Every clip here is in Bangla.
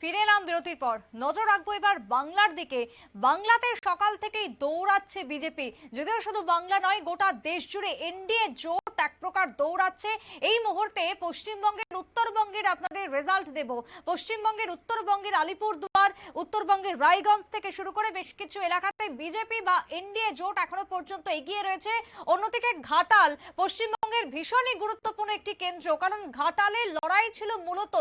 ফিরে এলাম বিরতির পর। নজর রাখব এবার বাংলার দিকে। বাংলাতে সকাল থেকেই দৌড়াচ্ছে বিজেপি। যদিও শুধু বাংলা নয়, গোটা দেশ জুড়ে এনডিএ জোর এক প্রকার দৌড়াচ্ছে। এই মুহূর্তে পশ্চিমবঙ্গের উত্তরবঙ্গের আপনাদের রেজাল্ট দেব। পশ্চিমবঙ্গের উত্তরবঙ্গের আলিপুরদুয়ার উত্তরবঙ্গের রায়গঞ্জ থেকে শুরু করে বেশ কিছু এলাকাতে বিজেপি বা এনডিএ জোট এখনও পর্যন্ত এগিয়ে রয়েছে। অন্যদিকে ঘাটাল, পশ্চিমবঙ্গের ভীষণই গুরুত্বপূর্ণ একটি কেন্দ্র, কারণ ঘাটালে লড়াই ছিল মূলত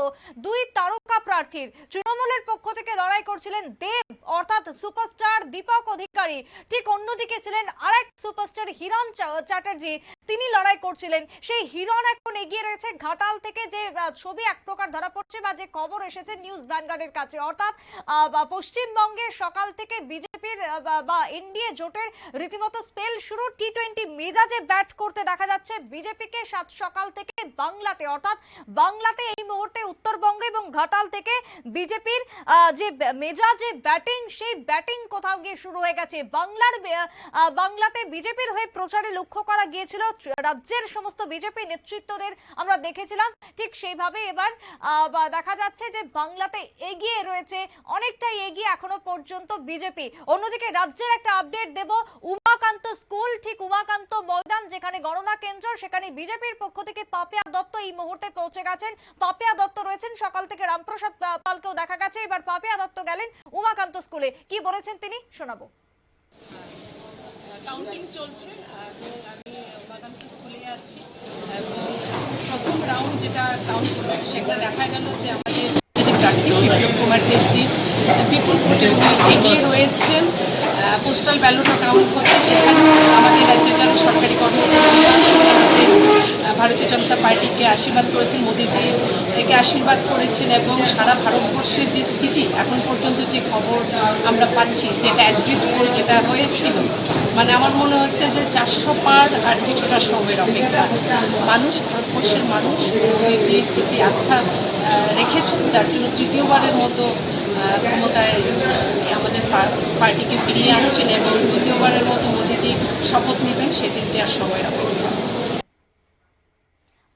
দুই তারকা প্রার্থীর। তৃণমূলের পক্ষ থেকে লড়াই করছিলেন দেব অর্থাৎ সুপারস্টার দীপক অধিকারী। ঠিক অন্যদিকে ছিলেন আরেক সুপারস্টার হিরণ চ্যাটার্জি। তিনি লড়াই করছিলেন। সেই হিরণ এখন এগিয়ে রয়েছে ঘাটাল থেকে যে ছবি এক প্রকার ধরা পড়ছে বা যে খবর এসেছে নিউজ ভ্যানগার্ডের কাছে। অর্থাৎ পশ্চিমবঙ্গে সকাল থেকে বিজেপির বা এনডিএ জোটের রীতিমতো স্পেল শুরু। টি টোয়েন্টি মেজাজে ব্যাট করতে দেখা যাচ্ছে বিজেপিকে সাত সকাল থেকে বাংলাতে। অর্থাৎ, বাংলাতে এই মুহূর্তে উত্তরবঙ্গ এবং ঘাটাল থেকে বিজেপির যে মেজাজে ব্যাটিং সেই ব্যাটিং কোথাও গিয়ে শুরু হয়ে গেছে। বাংলার বাংলাতে বিজেপির হয়ে প্রচারে লক্ষ্য করা গিয়েছিল। রাজ্যের সমস্ত বিজেপি নেতৃত্বদের আমরা দেখেছিলাম। ঠিক সেইভাবে এবার দেখা যাচ্ছে যে বাংলাতে এগিয়ে রয়েছে, অনেকটাই এগিয়ে এখনও পর্যন্ত বিজেপি। অন্যদিকে রাজ্যের একটা আপডেট দেব, উমাকান্ত স্কুল, ঠিক উমাকান্ত ময়দান, যেখানে গণনা কেন্দ্র, সেখানে বিজেপির পক্ষ থেকে পাপিয়া দত্ত এই মুহূর্তে পৌঁছে গেছেন। পাপিয়া দত্ত রয়েছেন, সকাল থেকে রামপ্রসাদ পালকেও দেখা গেছে। এবার পাপিয়া দত্ত গেলেন উমাকান্ত স্কুলে। কি বলেছেন তিনি? শোনাবো। কাউন্টিং চলছে প্রথম রাউন্ড যেটা কাউন্ট সেটা দেখা গেল যে আমাদের যিনি প্রার্থী, বিপ্লব কুমার দেবজি বিপুল ভোটে এগিয়ে রয়েছেন পোস্টাল ব্যালটও কাউন্ট হচ্ছে। সেখানে আমাদের রাজ্যের যারা সরকারি কর্মচারী ভারতীয় জনতা পার্টিকে আশীর্বাদ করেছেন মোদিজি, একে আশীর্বাদ করেছেন এবং সারা ভারতবর্ষের যে স্থিতি, এখন পর্যন্ত যে খবর আমরা পাচ্ছি, যেটা অ্যাডমিট পোল যেটা হয়েছিল মানে আমার মনে হচ্ছে যে চারশো পার আর কিছুটা সময়ের অপেক্ষা। মানুষ, ভারতবর্ষের মানুষ মোদিজির প্রতি আস্থা রেখেছেন, যার জন্য তৃতীয়বারের মতো ক্ষমতায় আমাদের পার্টিকে ফিরিয়ে আনছেন এবং তৃতীয়বারের মতো মোদিজি শপথ নেবেন, সেদিনটি আর সময়ের অপেক্ষা।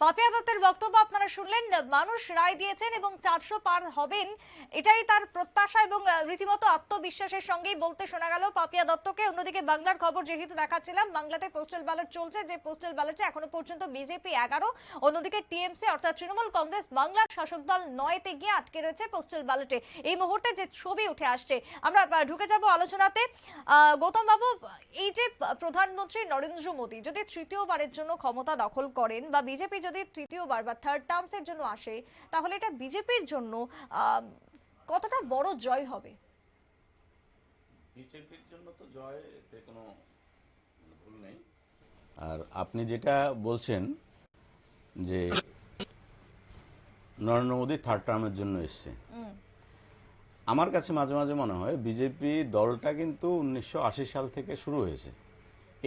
পাপিয়া দত্তের বক্তব্য আপনারা শুনলেন, মানুষ রায় দিয়েছেন এবং চারশো পার হবেন, এটাই তার প্রত্যাশা এবং রীতিমতো আত্মবিশ্বাসের সঙ্গেই বলতে শোনা গেল পাপিয়া দত্তকে। অন্যদিকে বাংলার খবর যেহেতু দেখাচ্ছিলাম, বাংলাতে পোস্টাল ব্যালট চলছে, যে পোস্টাল ব্যালটে এখনও পর্যন্ত বিজেপি এগারো, অন্যদিকে টিএমসি অর্থাৎ তৃণমূল কংগ্রেস বাংলার শাসক দল নয়তে গিয়ে আটকে রয়েছে পোস্টাল ব্যালটে এই মুহূর্তে যে ছবি উঠে আসছে, আমরা ঢুকে যাব আলোচনাতে। গৌতম বাবু, এই যে প্রধানমন্ত্রী নরেন্দ্র মোদী যদি তৃতীয়বারের জন্য ক্ষমতা দখল করেন বা বিজেপি যদি তৃতীয়বার বা থার্ড টার্মসের জন্য আসে তাহলে এটা বিজেপির জন্য কতটা বড় জয় হবে? বিজেপির জন্য তো জয় এতে কোনো ভুল নেই। আর আপনি যেটা বলছেন যে নরেন্দ্র মোদী থার্ড টার্মের জন্য এসছে। আমার কাছে মাঝে মাঝে মনে হয় বিজেপি দলটা কিন্তু উনিশশো আশি সাল থেকে শুরু হয়েছে।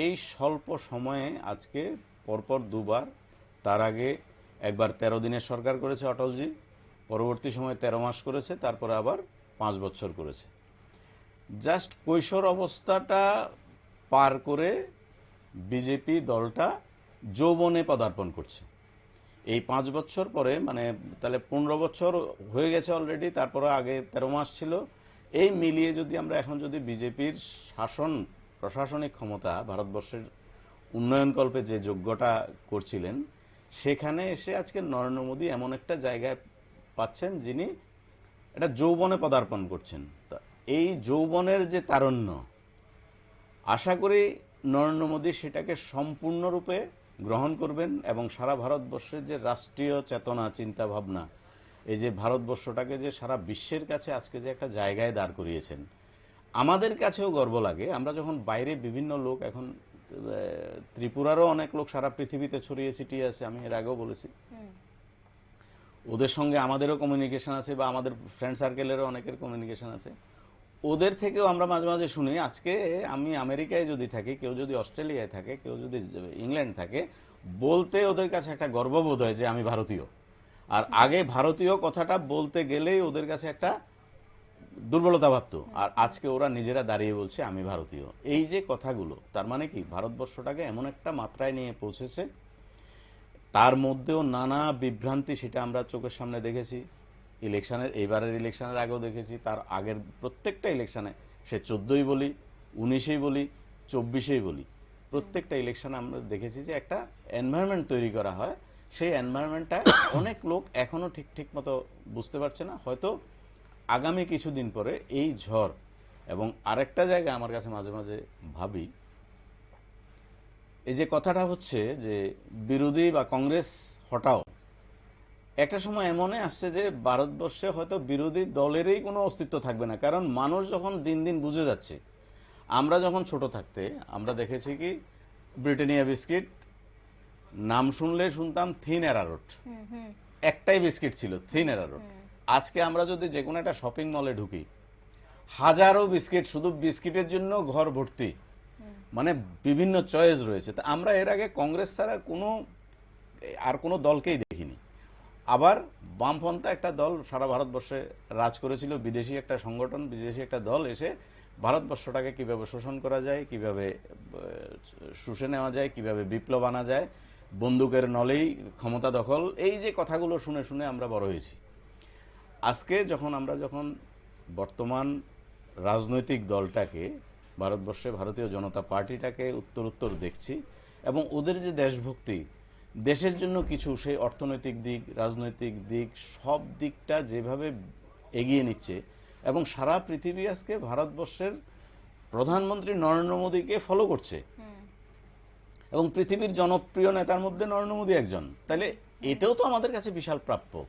এই স্বল্প সময়ে আজকে পরপর দুবার তার আগে একবার তেরো দিনের সরকার করেছে অটলজি, পরবর্তী সময় তেরো মাস করেছে, তারপরে আবার পাঁচ বছর করেছে। জাস্ট কৈশোর অবস্থাটা পার করে বিজেপি দলটা যৌবনে পদার্পণ করছে। এই পাঁচ বছর পরে মানে তাহলে পনেরো বছর হয়ে গেছে অলরেডি তারপরে আগে তেরো মাস ছিল। এই মিলিয়ে যদি আমরা এখন যদি বিজেপির শাসন, প্রশাসনিক ক্ষমতা, ভারতবর্ষের উন্নয়নকল্পে যে যোগ্যটা করছিলেন সেখানে এসে আজকে নরেন্দ্র মোদী এমন একটা জায়গায় পাচ্ছেন যিনি এটা যৌবনে পদার্পণ করছেন। তা এই যৌবনের যে তারণ্য, আশা করি নরেন্দ্র মোদী সেটাকে সম্পূর্ণরূপে গ্রহণ করবেন এবং সারা ভারতবর্ষের যে রাষ্ট্রীয় চেতনা চিন্তা ভাবনা এই যে ভারতবর্ষটাকে যে সারা বিশ্বের কাছে আজকে যে একটা জায়গায় দাঁড় করিয়েছেন, আমাদের কাছেও গর্ব লাগে। আমরা যখন বাইরে বিভিন্ন লোক এখন ত্রিপুরারও অনেক লোক সারা পৃথিবীতে ছড়িয়ে ছিটিয়ে আছে আমি এর আগেও বলেছি। ওদের সঙ্গে আমাদেরও কমিউনিকেশন আছে বা আমাদের ফ্রেন্ড সার্কেলেরও অনেকের কমিউনিকেশন আছে। ওদের থেকেও আমরা মাঝে মাঝে শুনি আজকে আমি আমেরিকায় যদি থাকি কেউ যদি অস্ট্রেলিয়ায় থাকে কেউ যদি ইংল্যান্ড থাকে বলতে ওদের কাছে একটা গর্ববোধ হয় যে আমি ভারতীয়। আর আগে ভারতীয় কথাটা বলতে গেলেই ওদের কাছে একটা দুর্বলতা ভাবতো আর আজকে ওরা নিজেরা দাঁড়িয়ে বলছে, আমি ভারতীয়। এই যে কথাগুলো, তার মানে কি? ভারতবর্ষটাকে এমন একটা মাত্রায় নিয়ে পৌঁছেছে, তার মধ্যেও নানা বিভ্রান্তি সেটা আমরা চোখের সামনে দেখেছি। ইলেকশনের, এইবারের ইলেকশনের আগেও দেখেছি, তার আগের প্রত্যেকটা ইলেকশনে সে চোদ্দই বলি, উনিশেই বলি, চব্বিশেই বলি, প্রত্যেকটা ইলেকশনে আমরা দেখেছি যে একটা এনভায়রনমেন্ট তৈরি করা হয়। সেই এনভায়রনমেন্টটা অনেক লোক এখনও ঠিক ঠিক মতো বুঝতে পারছে না। হয়তো আগামী কিছুদিন পরে এই ঝড় এবং আরেকটা জায়গা আমার কাছে মাঝে মাঝে ভাবি এই যে কথাটা হচ্ছে যে বিরোধী বা কংগ্রেস হটাও। একটা সময় এমনে আসছে যে ভারতবর্ষে হয়তো বিরোধী দলেরই কোনো অস্তিত্ব থাকবে না কারণ মানুষ যখন দিন দিন বুঝে যাচ্ছে আমরা যখন ছোট থাকতে আমরা দেখেছি কি ব্রিটেনিয়া বিস্কিট নাম শুনলে শুনতাম থিন অ্যারারোট একটাই বিস্কিট ছিল থিন অ্যারারোট। আজকে আমরা যদি যে কোনো একটা শপিং মলে ঢুকি, হাজারো বিস্কিট, শুধু বিস্কিটের জন্য ঘর ভর্তি। মানে বিভিন্ন চয়েস রয়েছে। তা আমরা এর আগে কংগ্রেস ছাড়া কোনো, আর কোনো দলকেই দেখিনি। আবার বামপন্থা একটা দল সারা ভারতবর্ষে রাজ করেছিল। বিদেশি একটা সংগঠন, বিদেশি একটা দল এসে ভারতবর্ষটাকে কীভাবে শোষণ করা যায়, কীভাবে শুষে নেওয়া যায়, কীভাবে বিপ্লব আনা যায়, বন্দুকের নলেই ক্ষমতা দখল, এই যে কথাগুলো শুনে শুনে আমরা বড় হয়েছি। আজকে যখন আমরা যখন বর্তমান রাজনৈতিক দলটাকে ভারতবর্ষে ভারতীয় জনতা পার্টিটাকে উত্তর উত্তর দেখছি এবং ওদের যে দেশভক্তি দেশের জন্য কিছু সেই অর্থনৈতিক দিক রাজনৈতিক দিক সব দিকটা যেভাবে এগিয়ে নিচ্ছে এবং সারা পৃথিবী আজকে ভারতবর্ষের প্রধানমন্ত্রী নরেন্দ্র মোদীকে ফলো করছে। এবং পৃথিবীর জনপ্রিয় নেতার মধ্যে নরেন্দ্র মোদী একজন। তাহলে এটাও তো আমাদের কাছে বিশাল প্রাপ্য।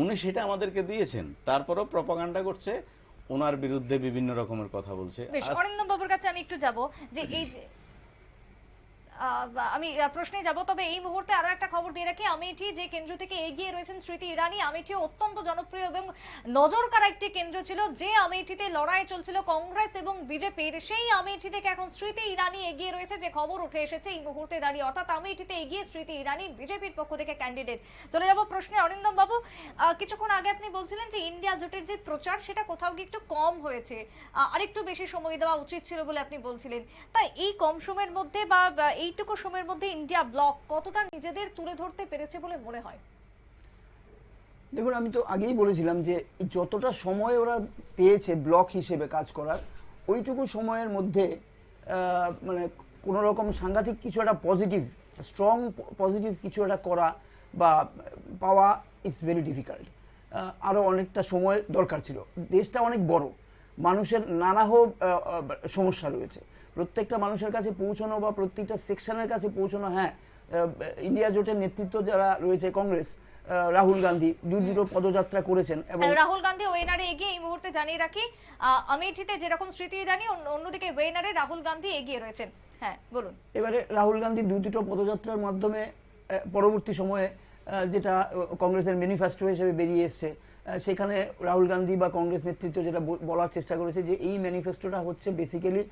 উনি সেটা আমাদেরকে দিয়েছেন। তারপরও প্রপাগান্ডা করছে ওনার বিরুদ্ধে বিভিন্ন রকমের কথা বলছে। বেশ অরিন্দম বাবুর কাছে আমি একটু যাব যে এই আমি প্রশ্নে যাব, তবে এই মুহূর্তে আরও একটা খবর দিয়ে রাখি। আমেঠি যে কেন্দ্র থেকে এগিয়ে রয়েছেন স্মৃতি ইরানি, আমেঠি অত্যন্ত জনপ্রিয় এবং নজর কাড়া একটি কেন্দ্র ছিল, যে আমেঠিতে লড়াই চলছিল কংগ্রেস এবং বিজেপির। সেই আমেঠি থেকে এখন স্মৃতি ইরানি এগিয়ে রয়েছে, যে খবর উঠে এসেছে এই মুহূর্তে দাঁড়িয়ে। অর্থাৎ আমেঠিতে এগিয়ে স্মৃতি ইরানি বিজেপির পক্ষ থেকে ক্যান্ডিডেট চলে যাব প্রশ্নে অরিন্দম বাবু কিছুক্ষণ আগে আপনি বলছিলেন যে ইন্ডিয়া জোটের যে প্রচার, সেটা কোথাও গিয়ে একটু কম হয়েছে। আরেকটু বেশি সময় দেওয়া উচিত ছিল বলে আপনি বলছিলেন। তাই এই কম সময়ের মধ্যে বা বা এইটুকু সময়ের মধ্যে ইন্ডিয়া ব্লক কতটা নিজেদের তুলে ধরতে পেরেছে বলে মনে হয়? দেখুন আমি তো আগেই বলেছিলাম যে যতটা সময় ওরা পেয়েছে ব্লক হিসেবে কাজ করার ওইটুকু সময়ের মধ্যে মানে কোনো রকম সাংঘাতিক কিছু একটা পজিটিভ স্ট্রং পজিটিভ কিছু একটা করা বা পাওয়া ইটস ভেরি ডিফিকাল্ট আরও অনেকটা সময় দরকার ছিল। দেশটা অনেক বড়। মানুষের আহ, আহ, সমস্যা রয়েছে। প্রত্যেকটা মানুষের কাছে পৌঁছানো বা প্রত্যেকটা সেকশনের কাছে পৌঁছানো হ্যাঁ ইন্ডিয়া জোটের নেতৃত্ব যারা রয়েছে কংগ্রেস রাহুল গান্ধী দু দুটো পদযাত্রা করেছেন এবং রাহুল গান্ধী ওয়েনারে এগিয়ে এই মুহূর্তে জানিয়ে রাখি আমেঠিতে যেরকম স্মৃতি ইরানি অন্যদিকে ওয়েনারে রাহুল গান্ধী এগিয়ে রয়েছেন। হ্যাঁ বলুন। এবারে রাহুল গান্ধী দু দুটো পদযাত্রার মাধ্যমে পরবর্তী সময়ে যেটা কংগ্রেসের ম্যানিফেস্টো হিসেবে বেরিয়ে এসছে সেখানে রাহুল গান্ধী বা কংগ্রেস নেতৃত্ব যেটা বলার চেষ্টা করেছে যে এই ম্যানিফেস্টোটা হচ্ছে বেসিক্যালি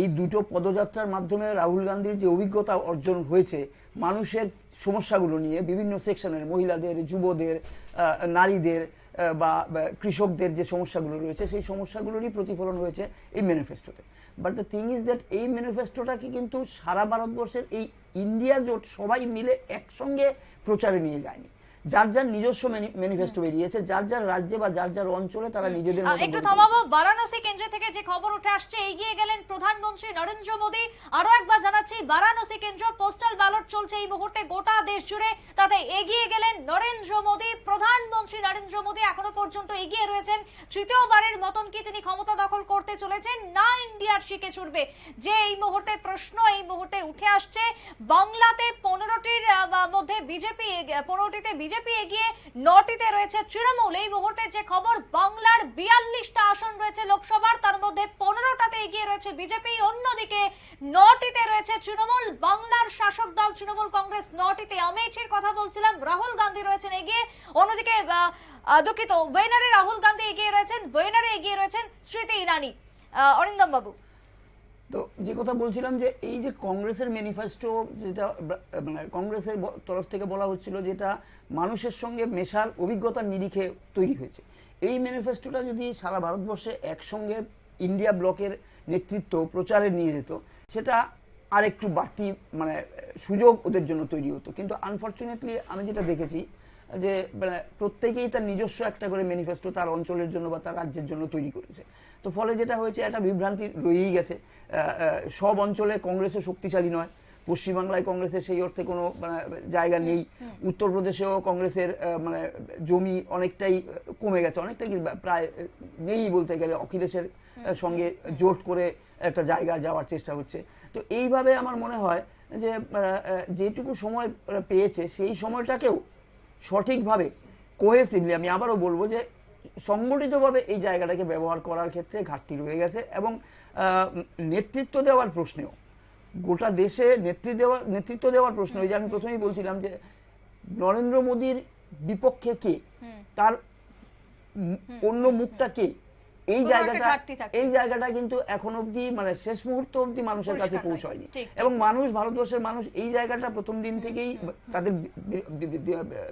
এই দুটো পদযাত্রার মাধ্যমে রাহুল গান্ধীর যে অভিজ্ঞতা অর্জন হয়েছে, মানুষের সমস্যাগুলো নিয়ে বিভিন্ন সেকশনের মহিলাদের, যুবদের নারীদের বা কৃষকদের যে সমস্যাগুলো রয়েছে, সেই সমস্যাগুলোরই প্রতিফলন হয়েছে এই ম্যানিফেস্টোতে but the thing is that এই ম্যানিফেস্টোটাকে কিন্তু সারা ভারতবর্ষের এই ইন্ডিয়া জোট সবাই মিলে একসঙ্গে প্রচারে নিয়ে যায়নি। যার যার নিজস্ব ম্যানিফেস্টো বেরিয়েছে যার যার রাজ্যে বা যার যার অঞ্চলে তারা নিজেদের একটু থামাবো বারাণসী কেন্দ্র থেকে যে খবর উঠে আসছে এগিয়ে গেলেন প্রধানমন্ত্রী নরেন্দ্র মোদী। আরও একবার জানাচ্ছি বারাণসী কেন্দ্র পোস্টাল ব্যালট চলছে এই মুহূর্তে গোটা দেশ জুড়ে। তাতে এগিয়ে গেলেন নরেন্দ্র মোদী প্রধানমন্ত্রী নরেন্দ্র মোদী এখনও পর্যন্ত এগিয়ে রয়েছেন। তৃতীয়বারের মতন কি তিনি ক্ষমতা দখল করতে চলেছেন না ইন্ডিয়ার শিকে ছুটবে? যে এই মুহূর্তে প্রশ্ন এই মুহূর্তে উঠে আসছে বাংলাতে পনেরোটির মধ্যে বিজেপি পনেরোটিতে বিজেপি এগিয়ে নটিতে রয়েছে তৃণমূল। এই মুহূর্তে যে খবর, বাংলার বিয়াল্লিশটা আসন রয়েছে লোকসভার, তার মধ্যে পনেরোটাতে এগিয়ে রয়েছে বিজেপি। অন্যদিকে নটিতে রয়েছে তৃণমূল, বাংলার শাসক দল তৃণমূল কংগ্রেস নটিতে। আমেঠির কথা বলছিলাম, রাহুল গান্ধী রয়েছেন এগিয়ে। অন্যদিকে দুঃখিত, ওয়েনারে রাহুল গান্ধী এগিয়ে রয়েছেন, ওয়েনারে এগিয়ে রয়েছেন স্মৃতি ইরানি। অরিন্দম বাবু তো যে কথা বলছিলাম যে এই যে কংগ্রেসের ম্যানিফেস্টো যেটা মানে কংগ্রেসের তরফ থেকে বলা হচ্ছিল যেটা মানুষের সঙ্গে মেশার অভিজ্ঞতার নিরিখে তৈরি হয়েছে। এই ম্যানিফেস্টোটা যদি সারা ভারতবর্ষে একসঙ্গে ইন্ডিয়া ব্লকের নেতৃত্ব প্রচারে নিয়ে যেত, সেটা আর একটু বাড়তি মানে সুযোগ ওদের জন্য তৈরি হতো। কিন্তু আনফর্চুনেটলি আমি যেটা দেখেছি যে মানে প্রত্যেকেই তার নিজস্ব একটা করে ম্যানিফেস্টো তার অঞ্চলের জন্য বা তার রাজ্যের জন্য তৈরি করেছে। তো ফলে যেটা হয়েছে একটা বিভ্রান্তি রয়েই গেছে। সব অঞ্চলে কংগ্রেসও শক্তিশালী নয়। পশ্চিমবাংলায় কংগ্রেসের সেই অর্থে কোনো মানে, জায়গা নেই। উত্তরপ্রদেশেও কংগ্রেসের মানে জমি অনেকটাই কমে গেছে। অনেকটাই প্রায় নেই বলতে গেলে। অখিলেশের সঙ্গে জোট করে একটা জায়গা যাওয়ার চেষ্টা হচ্ছে। তো এইভাবে আমার মনে হয় যে যেটুকু সময় পেয়েছে সেই সময়টাকেও সঠিকভাবে কোহেসিভলি আমি আবারও বলব যে সংগঠিতভাবে এই জায়গাটাকে ব্যবহার করার ক্ষেত্রে ঘাটতি রয়ে গেছে এবং নেতৃত্ব দেওয়ার প্রশ্নেও গোটা দেশে নেতৃত্ব দেওয়া নেতৃত্ব দেওয়ার প্রশ্ন ওই যে আমি প্রথমেই বলছিলাম যে নরেন্দ্র মোদীর বিপক্ষে কে? তার অন্য মুখটা কে? এই জায়গাটা এই জায়গাটা কিন্তু এখন অবধি মানে শেষ মুহূর্ত অবধি মানুষের কাছে পৌঁছয়নি। এবং মানুষ ভারতবর্ষের মানুষ এই জায়গাটা প্রথম দিন থেকেই তাদের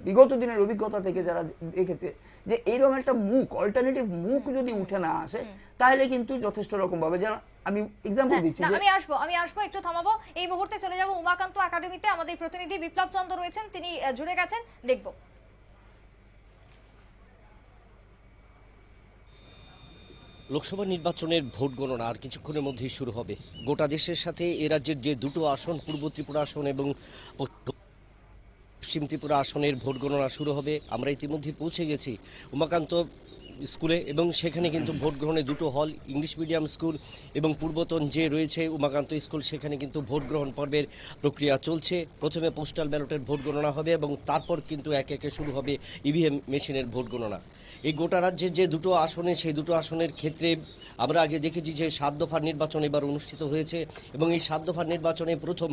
বিগত দিনের অভিজ্ঞতা থেকে যারা দেখেছে যে এইরকম একটা মুখ অল্টারনেটিভ মুখ যদি উঠে না আসে তাহলে কিন্তু যথেষ্ট রকম ভাবে যারা আমি এক্সাম্পল হ্যাঁ, দিচ্ছি আমি আসব আমি আসব একটু থামাবো। এই মুহূর্তে চলে যাব উমাকান্ত একাডেমিতে আমাদের প্রতিনিধি বিপ্লব চন্দ্র রয়েছেন তিনি জুড়ে গেছেন দেখব। লোকসভা নির্বাচনের ভোট গণনা আর কিছুক্ষণের মধ্যেই শুরু হবে। গোটা দেশের সাথে এ রাজ্যের যে দুটো আসন, পূর্ব ত্রিপুরা আসন এবং পশ্চিম ত্রিপুরা আসনের ভোট গণনা শুরু হবে। আমরা ইতিমধ্যে পৌঁছে গেছি উমাকান্ত স্কুলে এবং সেখানে কিন্তু ভোট গ্রহণে দুটো হল, ইংলিশ মিডিয়াম স্কুল এবং পূর্বতন যে রয়েছে উমাকান্ত স্কুল, সেখানে কিন্তু ভোট গ্রহণ পর্বের প্রক্রিয়া চলছে। প্রথমে পোস্টাল ব্যালটের ভোট গণনা হবে এবং তারপর কিন্তু একে একে শুরু হবে ইভিএম মেশিনের ভোট গণনা। এই গোটা রাজ্যের যে দুটো আসনে, সেই দুটো আসনের ক্ষেত্রে আমরা আগে দেখেছি যে সাত দফার নির্বাচন এবার অনুষ্ঠিত হয়েছে এবং এই সাত দফার নির্বাচনে প্রথম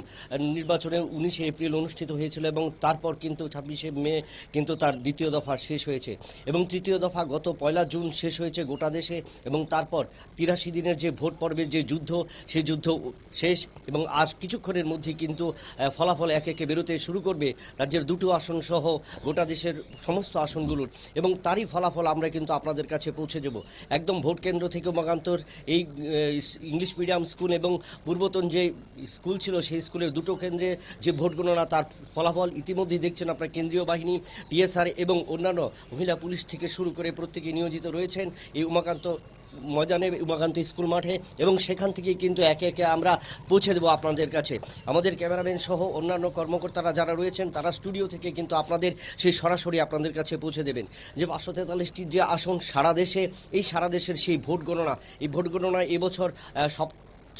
নির্বাচনে উনিশে এপ্রিল অনুষ্ঠিত হয়েছিল এবং তারপর কিন্তু ছাব্বিশে মে কিন্তু তার দ্বিতীয় দফা শেষ হয়েছে এবং তৃতীয় দফা গত পয়লা জুন শেষ হয়েছে গোটা দেশে এবং তারপর তিরাশি দিনের যে ভোট পর্বের যে যুদ্ধ, সেই যুদ্ধ শেষ এবং আর কিছুক্ষণের মধ্যে কিন্তু ফলাফল একে একে বেরোতে শুরু করবে রাজ্যের দুটো আসন সহ গোটা দেশের সমস্ত আসনগুলোর এবং তারই ফলাফল আমরা কিন্তু আপনাদের কাছে পৌঁছে দেব। একদম ভোট কেন্দ্র থেকে মগান্তর এই ইংলিশ মিডিয়াম স্কুল এবং পূর্বতন যে স্কুল ছিল সেই স্কুলের দুটো কেন্দ্রে যে ভোট গণনা তার ফলাফল ইতিমধ্যেই দেখছেন আপনার কেন্দ্রীয় বাহিনী টিএসআর এবং অন্যান্য মহিলা পুলিশ থেকে শুরু করে প্রত্যেকে নিয়োজিত রয়েছেন। এই উমাকান্ত ময়দানে উমাকান্ত স্কুল মাঠে, এবং সেখান থেকে কিন্তু একে একে আমরা পৌঁছে দেবো আপনাদের কাছে। আমাদের ক্যামেরাম্যান সহ অন্যান্য কর্মকর্তারা যারা রয়েছেন, তারা স্টুডিও থেকে কিন্তু আপনাদের সেই সরাসরি আপনাদের কাছে পৌঁছে দেবেন। যে পাঁচশো তেতাল্লিশটি যে আসন সারা দেশে, এই সারা দেশের সেই ভোট গণনা, এই ভোট গণনায় এবছর সব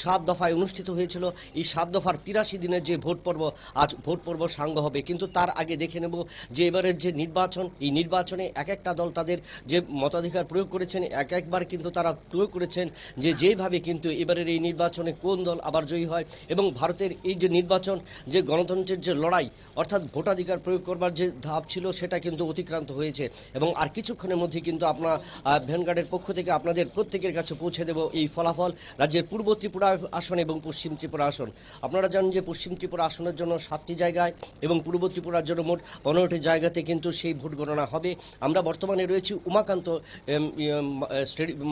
সাত দফায় অনুষ্ঠিত হয়েছিল। এই সাত দফার তিরাশি দিনের যে ভোট পর্ব, আজ ভোট পর্ব সাঙ্গ হবে। কিন্তু তার আগে দেখে নেব যে এবারের যে নির্বাচন, এই নির্বাচনে এক একটা দল তাদের যে মতাধিকার প্রয়োগ করেছেন, এক একবার কিন্তু তারা প্রয়োগ করেছেন যে যেভাবে কিন্তু এবারের এই নির্বাচনে কোন দল আবার জয়ী হয় এবং ভারতের এই যে নির্বাচন, যে গণতন্ত্রের যে লড়াই, অর্থাৎ ভোটাধিকার প্রয়োগ করবার যে ধাপ ছিল সেটা কিন্তু অতিক্রান্ত হয়েছে। এবং আর কিছুক্ষণের মধ্যে কিন্তু আপনার ভ্যানগার্ডের পক্ষ থেকে আপনাদের প্রত্যেকের কাছে পৌঁছে দেব এই ফলাফল। রাজ্যের পূর্ব ত্রিপুরা আসন এবং পশ্চিম ত্রিপুরা আসন। আপনারা জানেন যে পশ্চিম ত্রিপুরা আসনের জন্য সাতটি জায়গায় এবং পূর্ব ত্রিপুরার জন্য মোট পনেরোটি জায়গাতে কিন্তু সেই ভোট গণনা হবে। আমরা বর্তমানে রয়েছি উমাকান্ত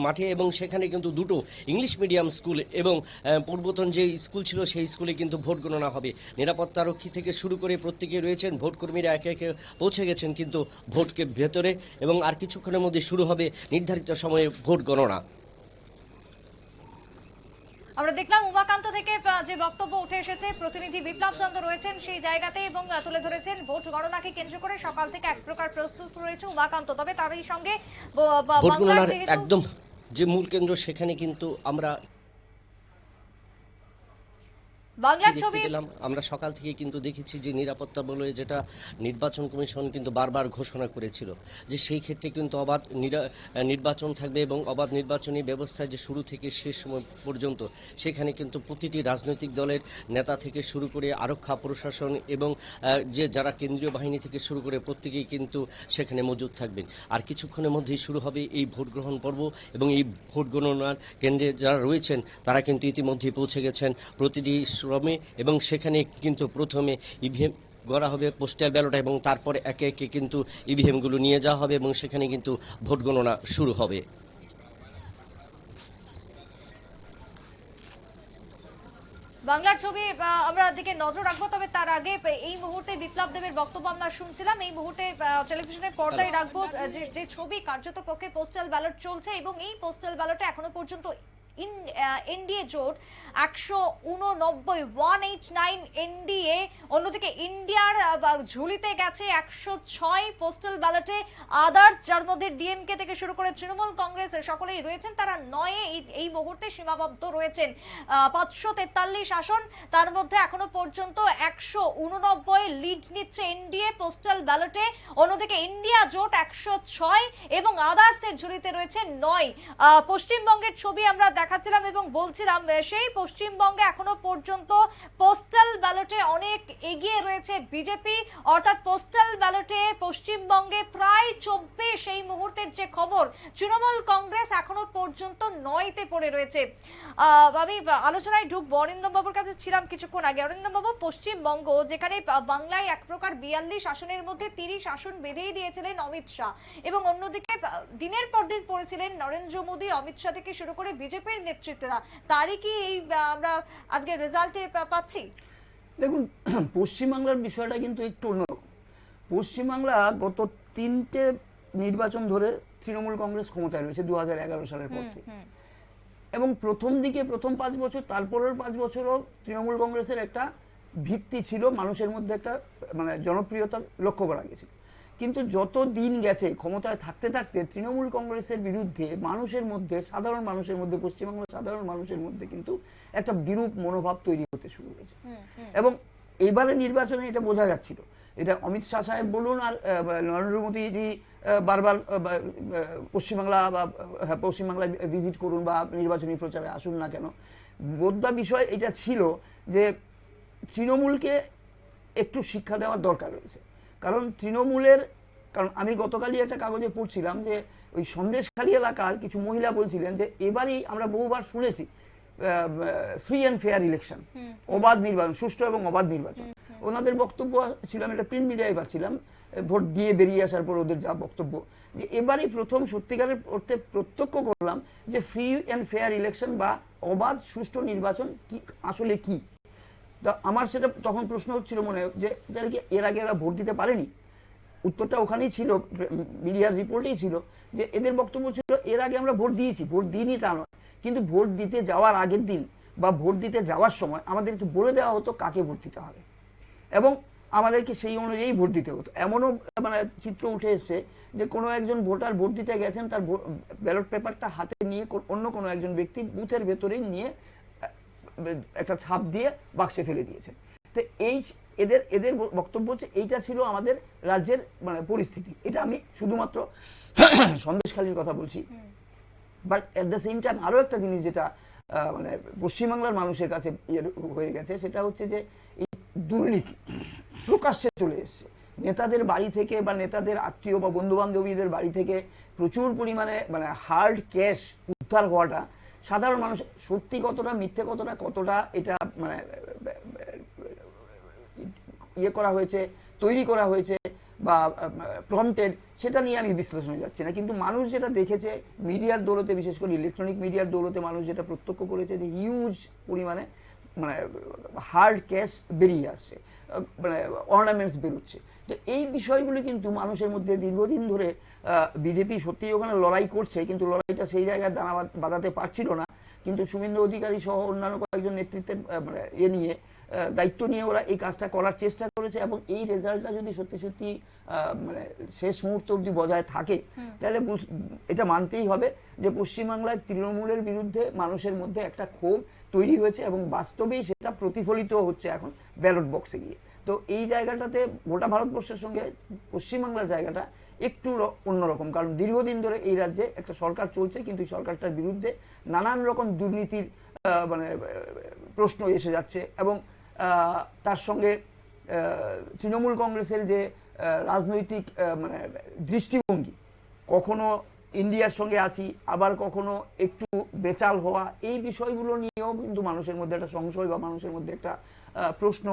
মাঠে এবং সেখানে কিন্তু দুটো ইংলিশ মিডিয়াম স্কুল এবং পূর্বতন যে স্কুল ছিল সেই স্কুলে কিন্তু ভোট গণনা হবে। নিরাপত্তারক্ষী থেকে শুরু করে প্রত্যেকে রয়েছেন, ভোট কর্মীরা একে একে পৌঁছে গেছেন কিন্তু ভোটকে ভেতরে এবং আর কিছুক্ষণের মধ্যে শুরু হবে নির্ধারিত সময়ে ভোট গণনা। আমরা দেখলাম উমাকান্ত থেকে যে বক্তব্য উঠে এসেছে প্রতিনিধি বিপ্লব চন্দ্র রয়েছেন সেই জায়গাতে এবং তুলে ধরেছেন ভোট গণনাকে কেন্দ্র করে সকাল থেকে এক প্রকার প্রস্তুত রয়েছে উমাকান্ত। তবে তারই সঙ্গে একদম যে মূল কেন্দ্র সেখানে কিন্তু আমরা বাংলার দেখতে ছবি আমরা সকাল থেকে কিন্তু দেখেছি যে নিরাপত্তা বলে যেটা নির্বাচন কমিশন কিন্তু বারবার ঘোষণা করেছিল যে সেই ক্ষেত্রে কিন্তু অবাধ নিরা- নির্বাচন থাকবে এবং অবাধ নির্বাচনী ব্যবস্থা যে শুরু থেকে শেষ সময় পর্যন্ত সেখানে কিন্তু প্রতিটি রাজনৈতিক দলের নেতা থেকে শুরু করে আরক্ষা প্রশাসন এবং যে যারা কেন্দ্রীয় বাহিনী থেকে শুরু করে প্রত্যেকেই কিন্তু সেখানে মজুদ থাকবেন। আর কিছুক্ষণের মধ্যেই শুরু হবে এই ভোট গ্রহণ পর্ব এবং এই ভোট গণনার কেন্দ্রে যারা রয়েছেন তারা কিন্তু ইতিমধ্যেই পৌঁছে গেছেন। প্রতিটি শ্রমে এবং সেখানে কিন্তু প্রথমে ইভিএম গড়া হবে পোস্টাল ব্যালট এবং তারপরে একে একে কিন্তু ইভিএমগুলো নিয়ে যাওয়া হবে এবং সেখানে কিন্তু ভোট গণনা শুরু হবে। বাংলার ছবি আমরা দিকে নজর রাখব তবে তার আগে এই মুহূর্তে বিপ্লব দেবের বক্তব্য আমরা শুনছিলাম। এই মুহূর্তে টেলিভিশনের পর্দায় রাখব যে যে ছবি কার্যত পক্ষে পোস্টাল ব্যালট চলছে এবং এই পোস্টাল ব্যালটে এখনও পর্যন্ত এনডিএ জোট একশো উননব্বই ওয়ান এইট নাইন এনডিএ অন্যদিকে ইন্ডিয়ার ঝুলিতে গেছে একশো ছয় পোস্টাল ব্যালটে আদার্স যার মধ্যে ডিএমকে থেকে শুরু করে তৃণমূল কংগ্রেস, সকলেই রয়েছেন। তারা নয়ে এই- মুহূর্তে সীমাবদ্ধ রয়েছেন। পাঁচশো তেতাল্লিশ আসন, তার মধ্যে এখনও পর্যন্ত একশো উননব্বই লিড নিচ্ছে এনডিএ পোস্টাল ব্যালটে অন্যদিকে ইন্ডিয়া জোট একশো ছয় এবং আদার্স এর ঝুলিতে রয়েছে নয়। পশ্চিমবঙ্গের ছবি আমরা দেখাচ্ছিলাম এবং বলছিলাম সেই পশ্চিমবঙ্গে এখনও পর্যন্ত পোস্টাল ব্যালটে অনেক এগিয়ে রয়েছে বিজেপি। অর্থাৎ পোস্টাল ব্যালটে পশ্চিমবঙ্গে প্রায় চব্বিশ এই মুহূর্তের যে খবর, তৃণমূল কংগ্রেস এখনও পর্যন্ত নয়তে পড়ে রয়েছে। আমি আলোচনায় ঢুকবো। অরিন্দম বাবুর কাছে ছিলাম কিছুক্ষণ আগে। অরিন্দম বাবু পশ্চিমবঙ্গ, যেখানে বাংলায় এক প্রকার বিয়াল্লিশ আসনের মধ্যে তিরিশ আসন বেঁধেই দিয়েছিলেন অমিত শাহ এবং অন্যদিকে দিনের পর দিন পড়েছিলেন নরেন্দ্র মোদী অমিত শাহ থেকে শুরু করে বিজেপির নেতৃত্বরা। তারই কি এই আমরা আজকে রেজাল্টে পাচ্ছি? দেখুন পশ্চিমবাংলার বিষয়টা কিন্তু একটু অন্যরকম পশ্চিমবাংলা গত তিনটে নির্বাচন ধরে তৃণমূল কংগ্রেস ক্ষমতায় রয়েছে দু হাজার এগারো সালের পর থেকে। এবং প্রথম দিকে প্রথম পাঁচ বছর তারপরের পাঁচ বছরও তৃণমূল কংগ্রেসের একটা ভিত্তি ছিল মানুষের মধ্যে একটা মানে জনপ্রিয়তা লক্ষ্য করা গেছিল। কিন্তু যত দিন গেছে ক্ষমতায় থাকতে থাকতে তৃণমূল কংগ্রেসের বিরুদ্ধে মানুষের মধ্যে সাধারণ মানুষের মধ্যে পশ্চিমবাংলার সাধারণ মানুষের মধ্যে কিন্তু একটা বিরূপ মনোভাব তৈরি হতে শুরু হয়েছে। এবং এবারে নির্বাচনে এটা বোঝা যাচ্ছিল। এটা অমিত শাহ সাহেব বলুন আর নরেন্দ্র মোদীজি বারবার পশ্চিমবাংলা বা হ্যাঁ, পশ্চিমবাংলায় ভিজিট করুন বা নির্বাচনী প্রচারে আসুন না কেন। বোদ্ধা বিষয় এটা ছিল যে তৃণমূলকে একটু শিক্ষা দেওয়ার দরকার রয়েছে। কারণ তৃণমূলের কারণ আমি গতকালই একটা কাগজে পড়ছিলাম যে ওই সন্দেশখালী এলাকার কিছু মহিলা বলছিলেন যে এবারই আমরা বহুবার শুনেছি ফ্রি অ্যান্ড ফেয়ার ইলেকশন অবাধ নির্বাচন সুষ্ঠু এবং অবাধ নির্বাচন। ওনাদের বক্তব্য ছিল আমি একটা প্রিন্ট মিডিয়ায় পাচ্ছিলাম ভোট দিয়ে বেরিয়ে আসার পর ওদের যা বক্তব্য যে এবারই প্রথম সত্যিকারের অর্থে প্রত্যক্ষ করলাম যে ফ্রি অ্যান্ড ফেয়ার ইলেকশন বা অবাধ সুষ্ঠু নির্বাচন কি আসলে কি? তা আমার সেটা তখন প্রশ্ন হচ্ছিল মনে যে যারা কি এর আগে এরা ভোট দিতে পারেনি? উত্তরটা ওখানেই ছিল, মিডিয়ার রিপোর্টেই ছিল যে, এদের বক্তব্য ছিল, এর আগে আমরা ভোট দিয়েছি, ভোট দিইনি তা নয়। কিন্তু ভোট দিতে যাওয়ার আগের দিন বা ভোট দিতে যাওয়ার সময় আমাদেরকে বলে দেওয়া হতো কাকে ভোট দিতে হবে। এবং আমাদেরকে সেই অনুযায়ী ভোট দিতে হতো। এমনও মানে চিত্র উঠে এসছে যে, কোনো একজন ভোটার ভোট দিতে গেছেন, তার ব্যালট পেপারটা হাতে নিয়ে অন্য কোনো একজন ব্যক্তি বুথের ভেতরেই নিয়ে একটা ছাপ দিয়ে বাক্সে ফেলে দিয়েছেন তো এই এদের এদের বক্তব্য হচ্ছে এইটা ছিল আমাদের রাজ্যের মানে পরিস্থিতি। এটা আমি শুধুমাত্র সন্দেশখালীর কথা বলছি। But at the same time আরও একটা জিনিস যেটা মানে পশ্চিমবাংলার মানুষের কাছে ইয়ে হয়ে গেছে সেটা হচ্ছে যে এই দুর্নীতি প্রকাশ্যে চলে এসছে। নেতাদের বাড়ি থেকে বা নেতাদের আত্মীয় বা বন্ধু বান্ধবীদের বাড়ি থেকে প্রচুর পরিমাণে মানে হার্ড ক্যাশ উদ্ধার হওয়াটা সাধারণ মানুষ সত্যি কতটা, মিথ্যে কতটা কতটা এটা মানে ইয়ে করা হয়েছে, তৈরি করা হয়েছে বা প্রম্পটেড সেটা নিয়ে আমি বিশ্লেষণে যাচ্ছি না। কিন্তু মানুষ যেটা দেখেছে মিডিয়ার দৌলতে, বিশেষ করে ইলেকট্রনিক মিডিয়ার দৌলতে মানুষ যেটা প্রত্যক্ষ করেছে যে হিউজ পরিমাণে মানে হার্ড ক্যাশ বেরিয়ে আসছে মানে অর্নামেন্টস বেরোচ্ছে। তো এই বিষয়গুলি কিন্তু মানুষের মধ্যে দীর্ঘদিন ধরে বিজেপি সত্যিই ওখানে লড়াই করছে, কিন্তু লড়াইটা সেই জায়গায় দানা বাঁধ- বাঁধাতে পারছিল না। কিন্তু শুভেন্দু অধিকারী সহ অন্যান্য কয়েকজন নেতৃত্বের মানে এ নিয়ে দায়িত্ব নিয়ে ওরা এই কাজটা করার চেষ্টা করেছে এবং এই রেজাল্টটা যদি সত্যি সত্যি মানে শেষ মুহূর্ত অবধি বজায় থাকে তাহলে এটা মানতেই হবে যে পশ্চিমবাংলায় তৃণমূলের বিরুদ্ধে মানুষের মধ্যে একটা ক্ষোভ তৈরি হয়েছে এবং বাস্তবেই সেটা প্রতিফলিত হচ্ছে এখন ব্যালট বক্সে গিয়ে। তো এই জায়গাটাতে গোটা ভারতবর্ষের সঙ্গে পশ্চিমবাংলার জায়গাটা একটু অন্যরকম কারণ দীর্ঘদিন ধরে এই রাজ্যে একটা সরকার চলছে, কিন্তু এই সরকারটার বিরুদ্ধে নানান রকম দুর্নীতির মানে প্রশ্ন এসে যাচ্ছে এবং তার সঙ্গে তৃণমূল কংগ্রেসের যে রাজনৈতিক মানে দৃষ্টিভঙ্গি, কখনো ইন্ডিয়ার সঙ্গে আছি, আবার কখনো একটু বেচাল হওয়া, এই বিষয়গুলো নিয়েও কিন্তু মানুষের মধ্যে একটা সংশয় বা মানুষের মধ্যে একটা প্রশ্ন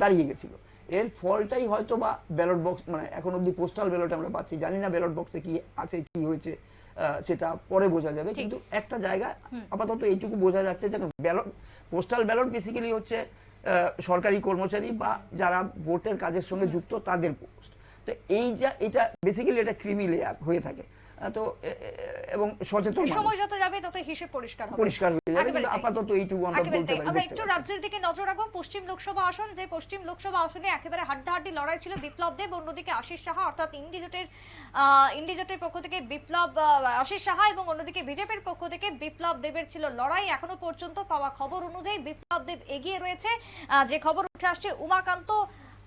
দাঁড়িয়ে গেছিল। এর ফলটাই হয়তো বা ব্যালট বক্স মানে এখন অব্দি পোস্টাল ব্যালট আমরা পাচ্ছি। জানি না ব্যালট বক্সে কি আছে কি হয়েছে সেটা পরে বোঝা যাবে। কিন্তু একটা জায়গা আপাতত এইটুকু বোঝা যাচ্ছে যে ব্যালট পোস্টাল ব্যালট বেসিক্যালি হচ্ছে সরকারি কর্মচারী বা যারা ভোটের কাজের সঙ্গে যুক্ত তাদের পোস্ট তো এই যা এটা বেসিক্যালি এটা ক্রিমি লেয়ার হয়ে থাকে। তো এবং সচেতন সময় যত যাবে তত হিসেব পরিষ্কার হবে। পরিষ্কার হয়ে যাবে কিন্তু আপাতত এইটুকু আমরা বলতে পারি আমরা একটু রাজ্যের দিকে নজর রাখব। পশ্চিম লোকসভা আসন যে পশ্চিম লোকসভা আসনে একেবারে হাড্ডাহাড্ডি লড়াই ছিল বিপ্লব দেব অন্যদিকে আশিস সাহা অর্থাৎ ইন্ডিজোটের ইন্ডিজোটের পক্ষ থেকে বিপ্লব আশিস সাহা এবং অন্যদিকে বিজেপির পক্ষ থেকে বিপ্লব দেবের ছিল লড়াই। এখনও পর্যন্ত পাওয়া খবর অনুযায়ী বিপ্লব দেব এগিয়ে রয়েছে। আহ, যে খবর উঠে আসছে উমাকান্ত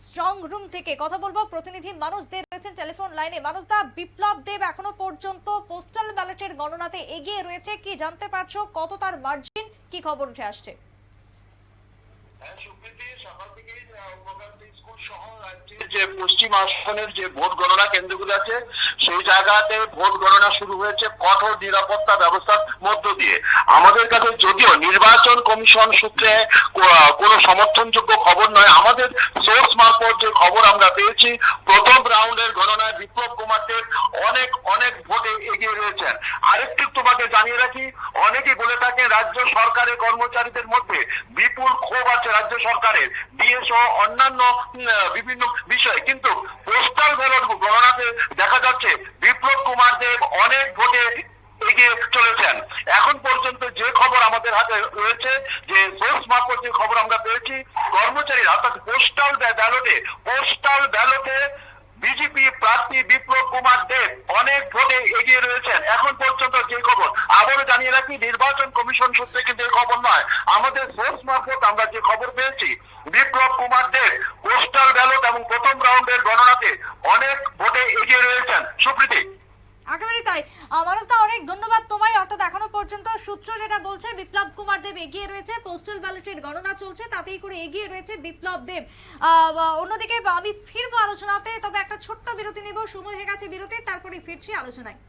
স্ট্রং রুম থেকে কথা বলব। প্রতিনিধি মানুষ দে রয়েছেন টেলিফোন লাইনে মানুষ দা, বিপ্লব দেব এখনও পর্যন্ত পোস্টাল ব্যালটের গণনাতে এগিয়ে রয়েছে। কি জানতে পারছ? কত তার মার্জিন কি খবর উঠে আসছে হ্যাঁ, সুপ্রীতি, সকাল থেকেই, আহ, উপকান্ত স্কুল সহ রাজ্যের যে পশ্চিম আসনের যে ভোট গণনা কেন্দ্রগুলো আছে, সেই জায়গাতে ভোট গণনা শুরু হয়েছে কঠোর নিরাপত্তা ব্যবস্থার মধ্য দিয়ে। আমাদের কাছে যদিও নির্বাচন কমিশন সূত্রে কোনো সমর্থনযোগ্য খবর নয়, আমাদের সোর্স মারফত যে খবর আমরা পেয়েছি, প্রথম রাউন্ডের গণনায় বিপ্লব কুমার দেব অনেক অনেক ভোটে এগিয়ে রয়েছেন। আরেকটু তোমাকে জানিয়ে রাখি, অনেকেই বলে থাকে রাজ্য সরকারের কর্মচারীদের মধ্যে বিপুল ক্ষোভ আছে রাজ্য সরকারের ডিএ সহ অন্যান্য বিভিন্ন বিষয়। কিন্তু পোস্টাল ব্যালট গণনাতে দেখা যাচ্ছে বিপ্লব কুমার দেব অনেক ভোটে এগিয়ে চলেছেন। এখন পর্যন্ত যে খবর আমাদের হাতে রয়েছে, যে সোর্স মারফত যে খবর আমরা পেয়েছি, কর্মচারীরা, অর্থাৎ পোস্টাল ব্যালটে পোস্টাল ব্যালটে বিজেপি প্রার্থী বিপ্লব কুমার দেব অনেক ভোটে এগিয়ে রয়েছেন। এখন পর্যন্ত যে খবর, আবারও জানিয়ে রাখি, নির্বাচন কমিশন সূত্রে কিন্তু এই খবর নয়। আমাদের সোর্স মারফত আমরা যে খবর পেয়েছি, বিপ্লব কুমার দেব পোস্টাল ব্যালট এবং প্রথম রাউন্ডের গণনাতে অনেক ভোটে এগিয়ে রয়েছেন। সুপ্রীতি। একেবারে তাই। আমারতা অনেক ধন্যবাদ তোমায়। অর্থাৎ এখনও পর্যন্ত সূত্র যেটা বলছে, বিপ্লব কুমার দেব এগিয়ে রয়েছে। পোস্টাল ব্যালটের গণনা চলছে, তাতেই করে এগিয়ে রয়েছে বিপ্লব দেব। অন্যদিকে আমি ফিরবো আলোচনাতে, তবে একটা ছোট্ট বিরতি নেব। সময় হয়ে গেছে বিরতি তারপরে ফিরছি আলোচনায়।